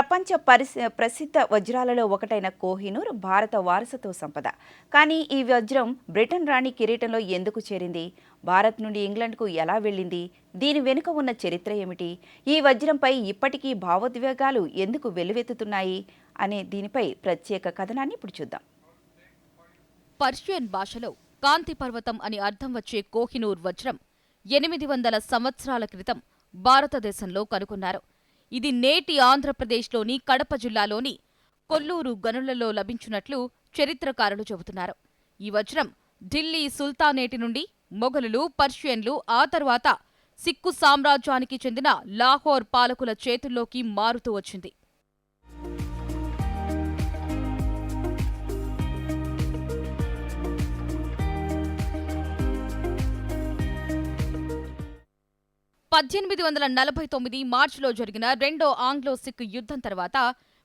ప్రపంచ పరిస ప్రసిద్ధ వజ్రాలలో ఒకటైన కోహినూర్ భారత వారసత్వ సంపద. కానీ ఈ వజ్రం బ్రిటన్ రాణి కిరీటంలో ఎందుకు చేరింది? భారత్ నుండి ఇంగ్లాండ్కు ఎలా వెళ్ళింది? దీని వెనుక ఉన్న చరిత్ర ఏమిటి? ఈ వజ్రంపై ఇప్పటికీ భావోద్వేగాలు ఎందుకు వెల్లువెత్తుతున్నాయి? అనే దీనిపై ప్రత్యేక కథనాన్ని ఇప్పుడు చూద్దాం. పర్షియన్ భాషలో కాంతి పర్వతం అని అర్థం వచ్చే కోహినూర్ వజ్రం ఎనిమిది వందల సంవత్సరాల క్రితం భారతదేశంలో కనుగొన్నారు. ఇది నేటి ఆంధ్రప్రదేశ్లోని కడప జిల్లాలోని కొల్లూరు గనులలో లభించినట్లు చరిత్రకారులు చెబుతున్నారు. ఈ వజ్రం ఢిల్లీ సుల్తానేటి నుండి మొఘలులు పర్షియన్లు ఆ తర్వాత సిక్కు సామ్రాజ్యానికి చెందిన లాహోర్ పాలకుల చేతుల్లోకి మారుతూ వచ్చింది. పద్దెనిమిది వందల నలభై తొమ్మిది మార్చిలో జరిగిన రెండో ఆంగ్లో సిక్ యుద్ధం తర్వాత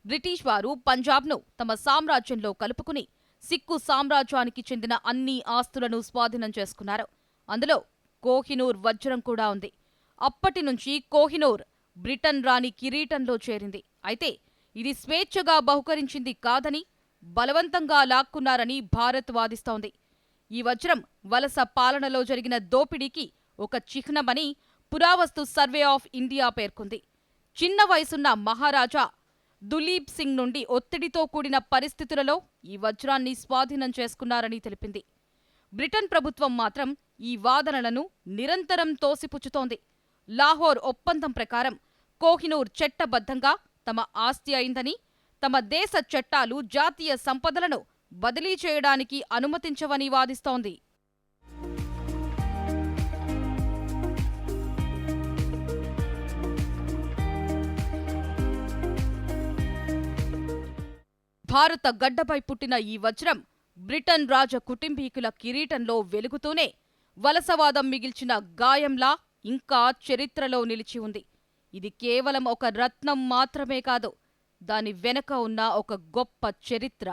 బ్రిటిష్ వారు పంజాబ్ను తమ సామ్రాజ్యంలో కలుపుకుని సిక్కు సామ్రాజ్యానికి చెందిన అన్ని ఆస్తులను స్వాధీనం చేసుకున్నారు. అందులో కోహినూర్ వజ్రం కూడా ఉంది. అప్పటి నుంచి కోహినూర్ బ్రిటన్ రాణి కిరీటంలో చేరింది. అయితే ఇది స్వేచ్ఛగా బహుకరించింది కాదని బలవంతంగా లాక్కున్నారని భారత్ వాదిస్తోంది. ఈ వజ్రం వలస పాలనలో జరిగిన దోపిడీకి ఒక చిహ్నమని పురావస్తు సర్వే ఆఫ్ ఇండియా పేర్కొంది. చిన్న వయసున్న మహారాజా దులీప్ సింగ్ నుండి ఒత్తిడితో కూడిన పరిస్థితులలో ఈ వజ్రాన్ని స్వాధీనం చేసుకున్నారని తెలిపింది. బ్రిటన్ ప్రభుత్వం మాత్రం ఈ వాదనలను నిరంతరం తోసిపుచ్చుతోంది. లాహోర్ ఒప్పందం ప్రకారం కోహినూర్ చట్టబద్ధంగా తమ ఆస్తి అయిందని తమ దేశ చట్టాలు జాతీయ సంపదలను బదిలీ చేయడానికి అనుమతించవని వాదిస్తోంది. భారత గడ్డపై పుట్టిన ఈ వజ్రం బ్రిటన్ రాజ కుటుంబీకుల కిరీటంలో వెలుగుతూనే వలసవాదం మిగిల్చిన గాయంలా ఇంకా చరిత్రలో నిలిచి ఉంది. ఇది కేవలం ఒక రత్నం మాత్రమే కాదు దాని వెనక ఉన్న ఒక గొప్ప చరిత్ర.